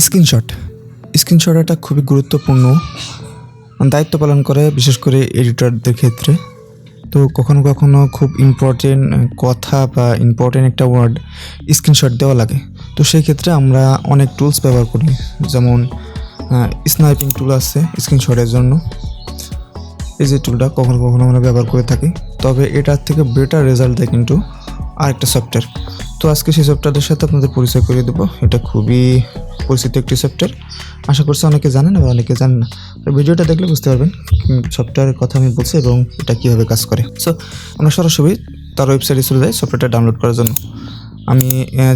Screenshot. Screenshot একটা খুবই গুরুত্বপূর্ণ। দায়িত্ব পালন করে, বিশেষ করে এডিটরদের ক্ষেত্রে। তো কখনো কখনো খুব ইম্পর্টেন্ট কথা বা ইম্পর্টেন্ট একটা ওয়ার্ড স্ক্রিনশট দেওয়া লাগে। তো সেই ক্ষেত্রে আমরা অনেক টুলস ব্যবহার করি। যেমন স্নাইপিং টুল আছে স্ক্রিনশটের জন্য। এই যে টুলটা কখনো কখনো আমরা ব্যবহার করে থাকি। তবে এটার থেকে বেটার রেজাল্ট দেয় কিন্তু আরেকটা সফটওয়্যার তো আজকে সেই সফটওয়্যারের সাথে আপনাদের পরিচয় করিয়ে দেবো। এটা খুবই পরিচিত একটি সফটওয়্যার আশা করছি অনেকে জানেন আবার অনেকে জানেন না। ভিডিওটা দেখলে বুঝতে পারবেন সফটওয়্যারের কথা আমি বলছি এবং এটা কীভাবে কাজ করে। সো আমরা সরাসরি তার ওয়েবসাইটে চলে যাই সফটওয়্যারটা ডাউনলোড করার জন্য। আমি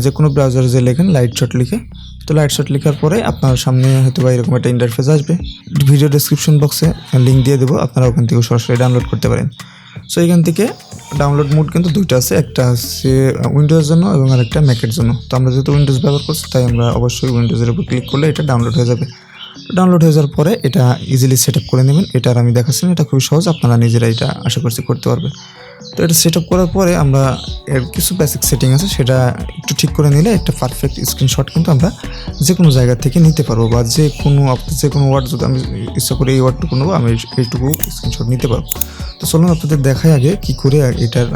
যে কোনো ব্রাউজারে যে লেখেন লাইট শট লিখে। তো লাইট শট লেখার পরে আপনার সামনে হয়তো বা এরকম একটা ইন্টারফেস আসবে। ভিডিও ডেসক্রিপশন বক্সে লিঙ্ক দিয়ে দেবো। আপনারা ওখান থেকে সরাসরি ডাউনলোড করতে পারেন। সো এখান থেকে ডাউনলোড মোড কিন্তু দুইটা আছে। একটা আছে উইন্ডোজের জন্য এবং আরেকটা ম্যাকের জন্য। তো আমরা যেহেতু উইন্ডোজ ব্যবহার করছি তাই আমরা অবশ্যই উইন্ডোজের উপর ক্লিক করলে এটা ডাউনলোড হয়ে যাবে। ডাউনলোড হয়ে যাওয়ার পরে এটা ইজিলি সেট আপ করে নেবেন। এটা আর আমি দেখাচ্ছি না, এটা খুবই সহজ। আপনারা নিজেরা এটা আশা করছি করতে পারবেন। তো এটা সেট আপ করার পরে আমরা এর কিছু বেসিক সেটিং আছে সেটা একটু ঠিক করে নিলে একটা পারফেক্ট স্ক্রিনশট কিন্তু আমরা যে কোনো জায়গা থেকে নিতে পারব বা যে কোনো যে কোনো ওয়ার্ড যদি আমি ইচ্ছা করে এই ওয়ার্ডটুকু নেব আমি এইটুকু স্ক্রিনশট নিতে পারব। তো চলুন আপনাদের দেখাই আগে কি করে এটার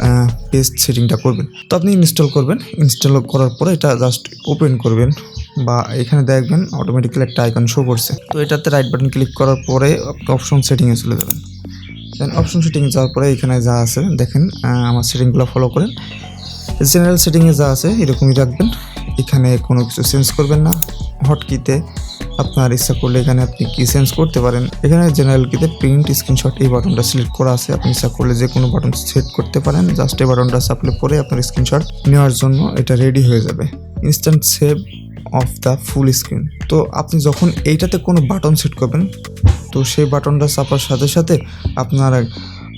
পেস্ট সেটিংটা করবেন। তো আপনি ইনস্টল করবেন। ইনস্টল করার পরে এটা জাস্ট ওপেন করবেন বা এখানে দেখবেন অটোমেটিক্যালি একটা আইকন শো করছে। তো এটাতে রাইট বাটন ক্লিক করার পরে আপনি অপশন সেটিংয়ে চলে যাবেন। দেন অপশন সেটিংয়ে যাওয়ার পরে এখানে যা আছে, দেখেন আমার সেটিংগুলো ফলো করেন। জেনারেল সেটিংয়ে যা আছে, এরকমই রাখবেন। এখানে কোনো কিছু চেঞ্জ করবেন না। হটকিতে আপনার ইচ্ছা করলে এখানে আপনি কি চেঞ্জ করতে পারেন? এখানে জেনারেল কিতে প্রিন্ট স্ক্রিনশট এই বাটনটা সিলেক্ট করা আছে। আপনি ইচ্ছা করলে যে কোনো বাটন সেট করতে পারেন। জাস্ট এই বাটনটা চাপলে পরে আপনার স্ক্রিনশট নেওয়ার জন্য এটা রেডি হয়ে যাবে। Instant save of the full screen তো আপনি যখন এইটাতে কোনো বাটন সেট করবেন, তো সেই বাটনটা চাপার সাথে সাথে আপনার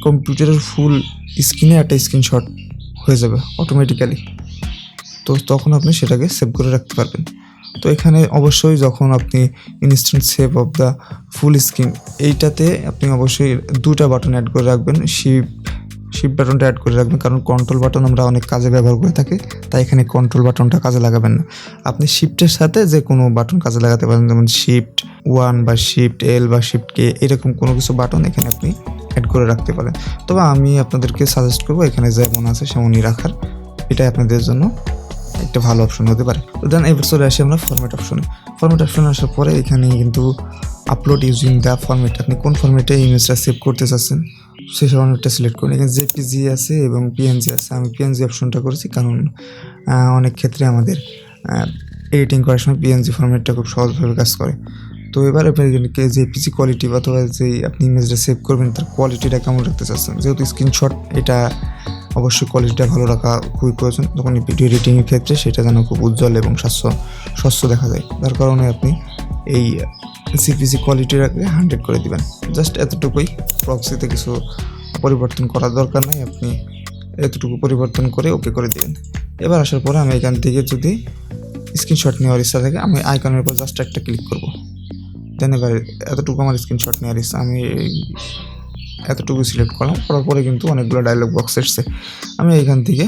কম্পিউটারের ফুল স্ক্রিনে একটা স্ক্রিনশট হয়ে যাবে অটোমেটিক্যালি তো তখন আপনি সেটাকে সেভ করে রাখতে পারবেন। তো এখানে অবশ্যই যখন আপনি instant save of the full screen এইটাতে আপনি অবশ্যই দুটা বাটন অ্যাড করে রাখবেন। শিপ শিপ বাটনটা অ্যাড করে রাখবেন, কারণ কন্ট্রোল বাটন আমরা অনেক কাজে ব্যবহার করে থাকি, তাই এখানে কন্ট্রোল বাটনটা কাজে লাগাবেন না। আপনি শিফটের সাথে যে কোনো বাটন কাজে লাগাতে পারেন, যেমন শিফট ওয়ান বা শিফট এল বা শিফট কে এরকম কোনো কিছু বাটন এখানে আপনি অ্যাড করে রাখতে পারেন। তবে আমি আপনাদেরকে সাজেস্ট করব, এখানে যেমন আছে সেমনই রাখার। এটাই আপনাদের জন্য একটা ভালো অপশন হতে পারে। তো দেন এবার চলে আসি আমরা ফরম্যাট অপশনে ফরম্যাট অপশনে আসার পরে এখানে কিন্তু আপলোড ইউজিং দ্য ফরম্যাট আপনি কোন ফরম্যাটে ইমেজটা সেভ করতে চাচ্ছেন, সেই ফরম্যাটটা সিলেক্ট করুন এখানে জেপিজি আছে এবং পিএনজি আছে। আমি পিএনজি অপশনটা করেছি কারণ অনেক ক্ষেত্রে আমাদের এডিটিং করার সময় পিএনজি ফরম্যাটটা খুব সহজভাবে কাজ করে। তো এবার আপনি যে পিসি কোয়ালিটি অথবা যে আপনি ইমেজটা সেভ করবেন, তার কোয়ালিটিটা কেমন রাখতে চাচ্ছেন? যেহেতু স্ক্রিনশট এটা অবশ্যই কোয়ালিটিটা ভালো রাখা খুবই প্রয়োজন। তখন ভিডিও এডিটিংয়ের ক্ষেত্রে সেটা যেন খুব উজ্জ্বল এবং স্বাস্থ্য স্বচ্ছ দেখা যায়। তার কারণে আপনি এই সিপিসি কোয়ালিটিটাকে হান্ড্রেড করে দিবেন। জাস্ট এতটুকুই। প্রক্সিতে কিছু পরিবর্তন করার দরকার নাই। আপনি এতটুকু পরিবর্তন করে ওকে করে দিবেন। এবার আসার পরে আমি এখান থেকে যদি স্ক্রিনশট নেওয়ার ইচ্ছা থাকে, আমি আইকনের উপর জাস্ট একটা ক্লিক করব। দেন এবার এতটুকু আমার স্ক্রিনশট নেওয়ার ইচ্ছা। আমি এতটুকু সিলেক্ট করলাম, করার পরে কিন্তু অনেকগুলো ডায়লগ বক্স এসছে। আমি এখান থেকে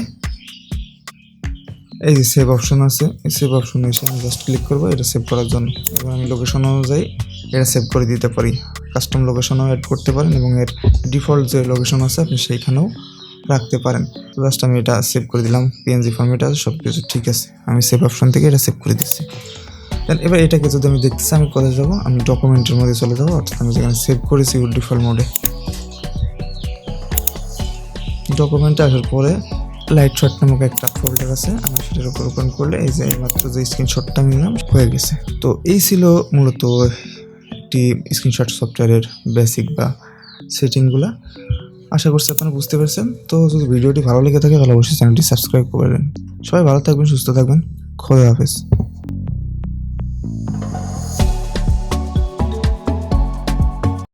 এই যে সেভ অপশন আছে, এই সেভ অপশনে এসে আমি জাস্ট ক্লিক করব, এটা সেভ করার জন্য। এবার আমি লোকেশন অনুযায়ী এটা সেভ করে দিতে পারি। কাস্টম লোকেশনও অ্যাড করতে পারেন এবং এর ডিফল্ট যে লোকেশন আছে, আপনি সেইখানেও রাখতে পারেন। জাস্ট আমি এটা সেভ করে দিলাম পিএনজি ফর্মেট আছে সব কিছু ঠিক আছে। আমি সেভ অপশন থেকে এটা সেভ করে দিচ্ছি। দেন এবার এটাকে যদি আমি দেখতেছি আমি কোথায় যাব? আমি ডকুমেন্টের মধ্যে চলে যাব, অর্থাৎ আমি যেখানে সেভ করেছি ডিফল্ট মোডে ডকুমেন্টে আসার পরে লাইট শট নামক একটা ফোল্ডার আছে আমি সেটার উপর ওপেন করলে এই যে মাত্র যে স্ক্রিনশটটা নিলাম, হয়ে গেছে। তো এই ছিল মূলত একটি স্ক্রিনশট সফটওয়্যারের বেসিক বা সেটিংগুলা আশা করছি আপনারা বুঝতে পেরেছেন। তো যদি ভিডিওটি ভালো লেগে থাকে, তাহলে অবশ্যই চ্যানেলটি সাবস্ক্রাইব করবেন সবাই ভালো থাকবেন, সুস্থ থাকবেন। খোদা হাফেজ।